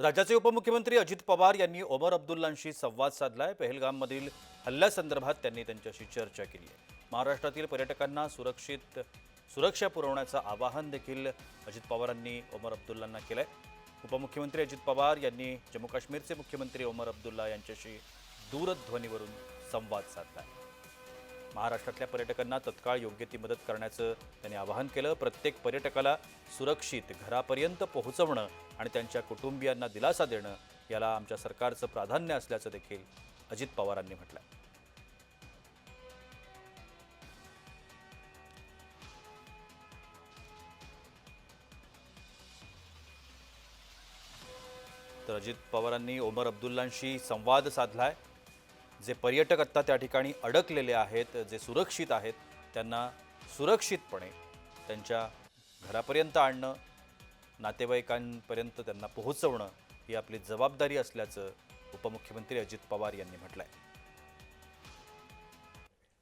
राज्याचे उपमुख्यमंत्री अजित पवार यांनी ओमर अब्दुल्लांशी संवाद साधलाय. पहलगाममधील हल्ल्यासंदर्भात त्यांनी त्यांच्याशी चर्चा केली आहे. महाराष्ट्रातील पर्यटकांना सुरक्षित सुरक्षा पुरवण्याचं आवाहन देखील अजित पवारांनी ओमर अब्दुल्लांना केलंय. उपमुख्यमंत्री अजित पवार यांनी जम्मू काश्मीरचे मुख्यमंत्री ओमर अब्दुल्ला यांच्याशी दूरध्वनीवरून संवाद साधलाय. महाराष्ट्रातल्या पर्यटकांना तत्काळ योग्य ती मदत करण्याचं त्यांनी आवाहन केलं. प्रत्येक पर्यटकाला सुरक्षित घरापर्यंत पोहोचवणं आणि त्यांच्या कुटुंबियांना दिलासा देणं याला आमच्या सरकारचं प्राधान्य असल्याचं देखील अजित पवारांनी म्हटलं तर अजित पवारांनी ओमर अब्दुल्लांशी संवाद साधलाय. जे पर्यटक आत्ता त्या ठिकाणी अडकलेले आहेत जे सुरक्षित आहेत त्यांना सुरक्षितपणे त्यांच्या घरापर्यंत आणणं नातेवाईकांपर्यंत त्यांना पोहोचवणं ही आपली जबाबदारी असल्याचं उपमुख्यमंत्री अजित पवार यांनी म्हटलं आहे